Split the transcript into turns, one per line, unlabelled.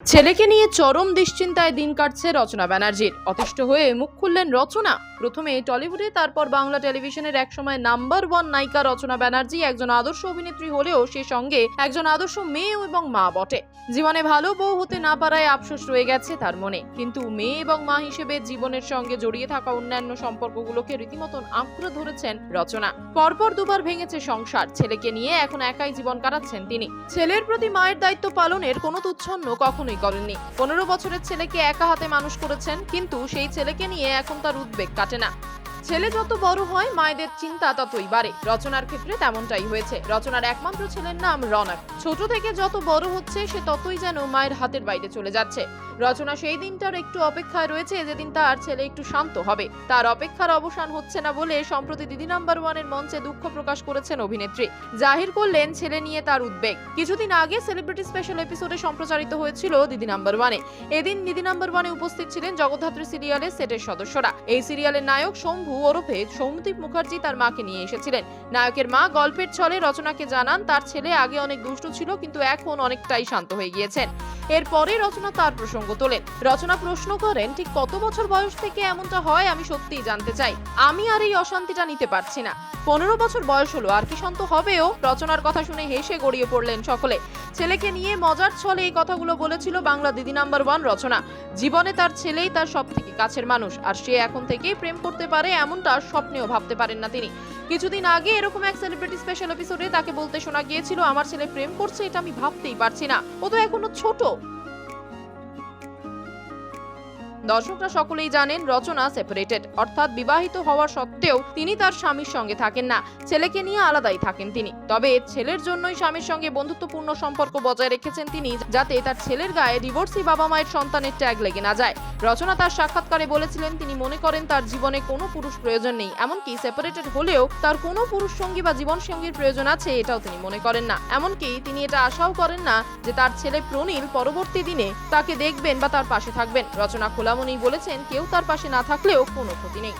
ছেলেকে নিয়ে চরম দুশ্চিন্তায় দিন কাটছে রচনা ব্যানার্জির অতিষ্ঠ হয়ে মুখ খুললেন রচনা। প্রথমে টলিউডে, তারপর বাংলা টেলিভিশনের একসময় নাম্বার ওয়ান নায়িকা রচনা ব্যানার্জি, একজন আদর্শ অভিনেত্রী হলেও সে সঙ্গে একজন আদর্শ মেয়ে এবং মা বটে। জীবনে ভালো বউ হতে না পারায় আফসোস রয়ে গেছে তার মনে। কিন্তু মেয়ে এবং মা হিসেবে জীবনের সঙ্গে জড়িয়ে থাকা অন্যান্য সম্পর্কগুলোকে রীতিমতন আঁকড়ে ধরেছেন রচনা। পরপর দুবার ভেঙেছে সংসার, ছেলেকে নিয়ে এখন একাই জীবন কাটাচ্ছেন তিনি। ছেলের প্রতি মায়ের দায়িত্ব পালনের কোনো তুচ্ছন্ন কখনোই করেননি। পনেরো বছরের ছেলেকে একা হাতে মানুষ করেছেন, কিন্তু সেই ছেলেকে নিয়ে এখন তার উদ্বেগ কাটে। না ছেলে যত বড় হয়, মায়েদের চিন্তা ততই বাড়ে। রচনার ক্ষেত্রে তেমনটাই হয়েছে। রচনার একমাত্র ছেলের নাম রনক। ছোট থেকে যত বড় হচ্ছে, সে ততই যেন মায়ের হাতের বাইরে চলে যাচ্ছে। রচনা সেই দিনটার একটু অপেক্ষায় রয়েছে, যেদিন তার ছেলে একটু শান্ত হবে। তার অপেক্ষার অবসান হচ্ছে না বলে সম্প্রতি দিদি নাম্বার ওয়ানের মঞ্চে দুঃখ প্রকাশ করেছেন অভিনেত্রী। জাহির করলেন, ছেলে নিয়ে তার উদ্বেগ। কিছুদিন আগে সেলিব্রিটি স্পেশাল এপিসোডে সম্প্রচারিত হয়েছিল দিদি নাম্বার ওয়ানে। এদিন দিদি নাম্বার ওয়ানে উপস্থিত ছিলেন জগদ্ধাত্রী সিরিয়ালের সেটের সদস্যরা। এই সিরিয়ালের নায়ক শম্ভু ওরফে সৌমদীপ মুখার্জি তার মাকে নিয়ে এসেছিলেন। নায়কের মা গল্পের ছলে রচনাকে জানান, তার ছেলে আগে অনেক দুষ্ট ছিল, কিন্তু এখন অনেকটাই শান্ত হয়ে গিয়েছেন। এরপরে রচনা তার প্রসঙ্গ তোলেন। রচনা প্রশ্ন করেন, ঠিক কত বছর বয়স থেকে এমনটা হয় আমি সত্যিই জানতে চাই। আমি আর এই অশান্তিটা নিতে পারছি না। পনেরো বছর বয়স হলো, আর কি শান্ত হবেও? রচনার কথা শুনে হেসে গড়িয়ে পড়লেন সকলে। ছেলেকে নিয়ে মজার ছলে এই কথাগুলো বলেছিল বাংলা দিদি নাম্বার ওয়ান রচনা। জীবনে তার ছেলেই তার সব থেকে কাছের মানুষ, আর সে এখন থেকেই প্রেম করতে পারে এমনটা স্বপ্নেও ভাবতে পারেন না তিনি। কিছুদিন আগে এরকম এক সেলিব্রিটি স্পেশাল এপিসোডে তাকে বলতে শোনা গিয়েছিল, আমার ছেলে প্রেম করছে, এটা আমি ভাবতেই পারছি না। ও তো এখনও ছোট। দর্শকরা সকলেই জানেন রচনা সেপারেটেড অর্থাৎ বিবাহিত হওয়ার সত্ত্বেও তিনি তার স্বামীর সঙ্গে থাকেন না। ছেলেকে নিয়ে আলাদাই থাকেন তিনি। তবে ছেলের জন্যই স্বামীর সঙ্গে বন্ধুত্বপূর্ণ সম্পর্ক বজায় রেখেছেন তিনি, যাতে তার ছেলের গায়ে ডিভোর্সি বাবা মায়ের সন্তানের ট্যাগ লেগে না যায়। রচনা তার সাক্ষাৎকারে বলেছিলেন, তিনি মনে করেন তার জীবনে কোনো পুরুষ প্রয়োজন নেই। এমনকি সেপারেটেড হলেও তার কোনো পুরুষ সঙ্গী বা জীবন সঙ্গীর প্রয়োজন আছে, এটাও তিনি মনে করেন না। এমনকি তিনি এটা আশাও করেন না যে তার ছেলে প্রনীল পরবর্তী দিনে তাকে দেখবেন বা তার পাশে থাকবেন। রচনা খোলামনি বলেছেন কেউ তার পাশে না থাকলেও কোনো ক্ষতি নেই।